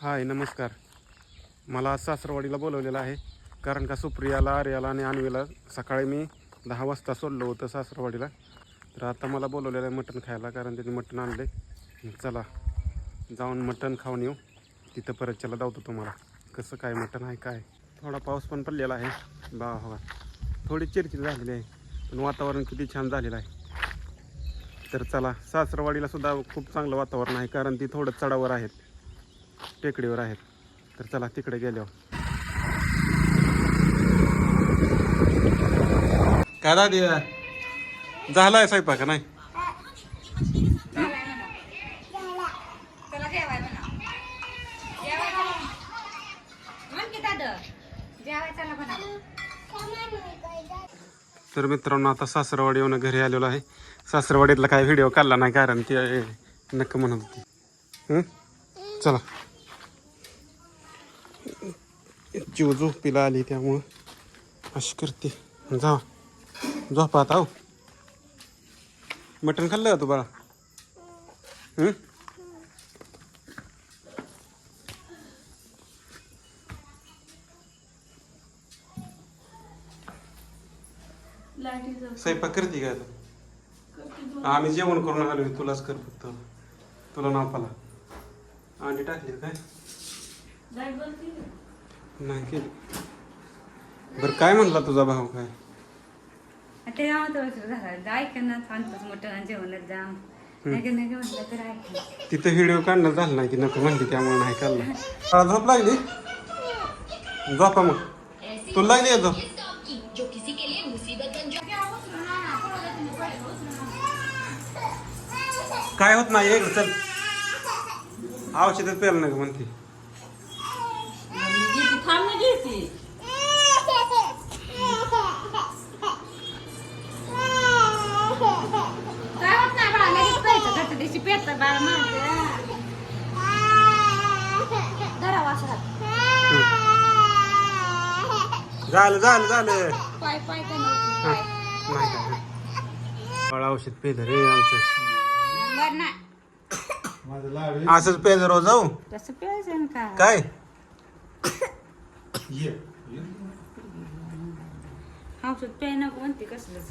हाय नमस्कार. मला आज सासरवाडीला बोलवलेलं आहे. कारण का सुप्रियाला आर्याला आणि आणवीला सकाळी मी दहा वाजता सोडलं होतं सासरवाडीला. तर आता मला बोलवलेलं आहे मटण खायला कारण त्यांनी मटण आणले. चला जाऊन मटण खाऊन येऊ. तिथं परत चला दावतो तुम्हाला. कसं काय मटण आहे काय? थोडा पाऊस पण पडलेला आहे. बा हो. थोडी चिरचिर झालेली आहे पण वातावरण किती छान झालेलं आहे. तर चला सासरवाडीला सुद्धा खूप चांगलं वातावरण आहे कारण ती थोडं चढावर आहेत. टेकडीवर आहेत. तर चला तिकडे गेल्यावर. काय दादी? झालाय स्वयंपाक नाही? तर मित्रांनो आता सासरवाडी येऊन घरी आलेलो आहे. सासरवाडीतला काय व्हिडिओ काढला नाही कारण ती नक्क म्हणत होती. हं? चला. जीव झोपीला आली त्यामुळं. अशी करते. जा. झोपा आता हो. मटण खाल्लं का तू बाळा? स्वयंपाक करते का आता? आम्ही जेवण करून आलो तुलाच कर फक्त. तुला नापाला अंडी टाकली काय? नाही केली. बरं काय म्हणला तुझा भाऊ काय? ते झालं. मोठं जेवणच जा. नाही की नाही म्हटलं तर ऐक. तिथं व्हिडिओ काढणं झालं नाही ती नको म्हणते त्यामुळे नाही काढला. झोप लागली? झोपा मग. तुला लागली झोप? काय होत नाही एक चल. औषधच प्यायला नका म्हणते. काय होत नाही बाळा लगेच प्यायचं पेटतं बाळा धरा झालं झालं झालं. पाय पाय पाय नाही फळ औषध पेलं रे आमचं. बरं नाही असंच रोज जाऊ? तसं प्यायचं ना का? काय? औषध प्याय नको म्हणते कसलंच.